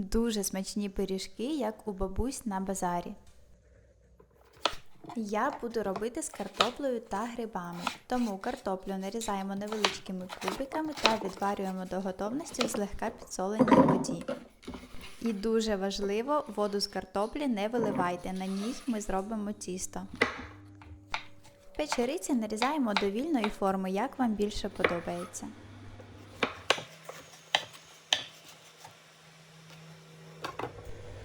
Дуже смачні пиріжки, як у бабусь на базарі. Я буду робити з картоплею та грибами. Тому картоплю нарізаємо невеличкими кубиками та відварюємо до готовності в злегка підсоленій воді. І дуже важливо, воду з картоплі не виливайте, на ній ми зробимо тісто. Печериці нарізаємо до вільної форми, як вам більше подобається.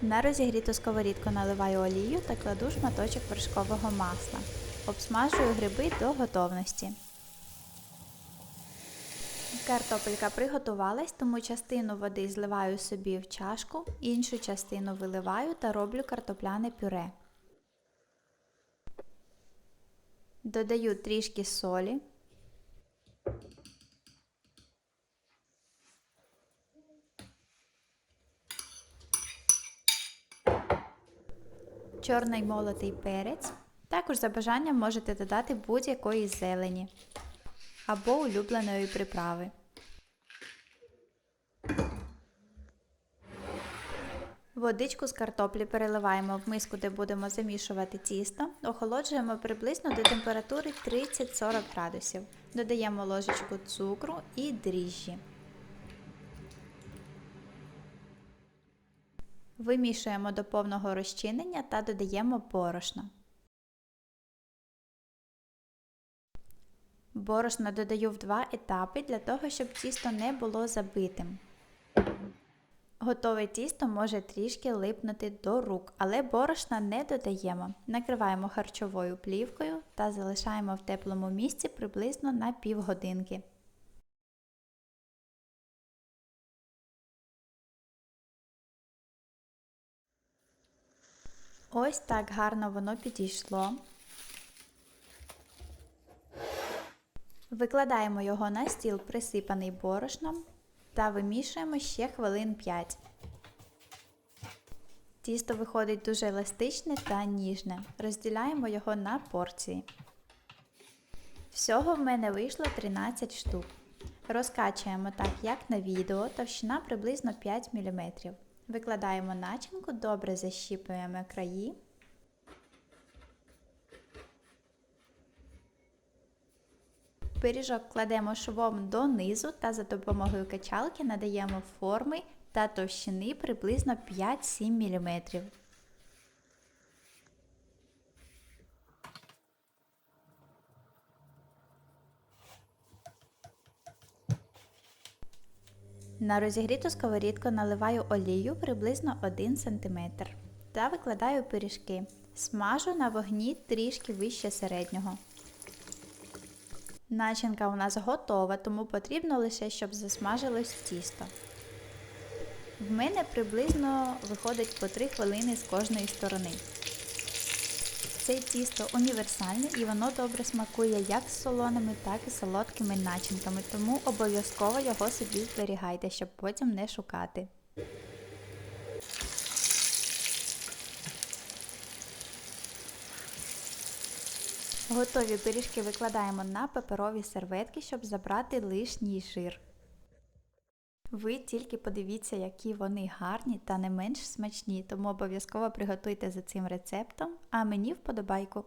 На розігріту сковорідку наливаю олію та кладу шматочок вершкового масла. Обсмажую гриби до готовності. Картопелька приготувалась, тому частину води зливаю собі в чашку, іншу частину виливаю та роблю картопляне пюре. Додаю трішки солі. Чорний молотий перець. Також за бажанням можете додати будь-якої зелені або улюбленої приправи. Водичку з картоплі переливаємо в миску, де будемо замішувати тісто, охолоджуємо приблизно до температури 30-40 градусів. Додаємо ложечку цукру і дріжджі. Вимішуємо до повного розчинення та додаємо борошно. Борошно додаю в два етапи для того, щоб тісто не було забитим. Готове тісто може трішки липнути до рук, але борошна не додаємо. Накриваємо харчовою плівкою та залишаємо в теплому місці приблизно на півгодинки. Ось так гарно воно підійшло. Викладаємо його на стіл, присипаний борошном, та вимішуємо ще хвилин 5. Тісто виходить дуже еластичне та ніжне. Розділяємо його на порції. Всього в мене вийшло 13 штук. Розкачуємо так, як на відео, товщина приблизно 5 мм. Викладаємо начинку, добре защіпуємо краї. Пиріжок кладемо швом донизу та за допомогою качалки надаємо форми та товщини приблизно 5-7 мм. На розігріту сковорідку наливаю олію приблизно 1 см та викладаю пиріжки. Смажу на вогні трішки вище середнього. Начинка у нас готова, тому потрібно лише, щоб засмажилось тісто. В мене приблизно виходить по 3 хвилини з кожної сторони. Це тісто універсальне і воно добре смакує як з солоними, так і солодкими начинками, тому обов'язково його собі зберігайте, щоб потім не шукати. Готові пиріжки викладаємо на паперові серветки, щоб забрати лишній жир. Ви тільки подивіться, які вони гарні та не менш смачні, тому обов'язково приготуйте за цим рецептом, а мені вподобайку.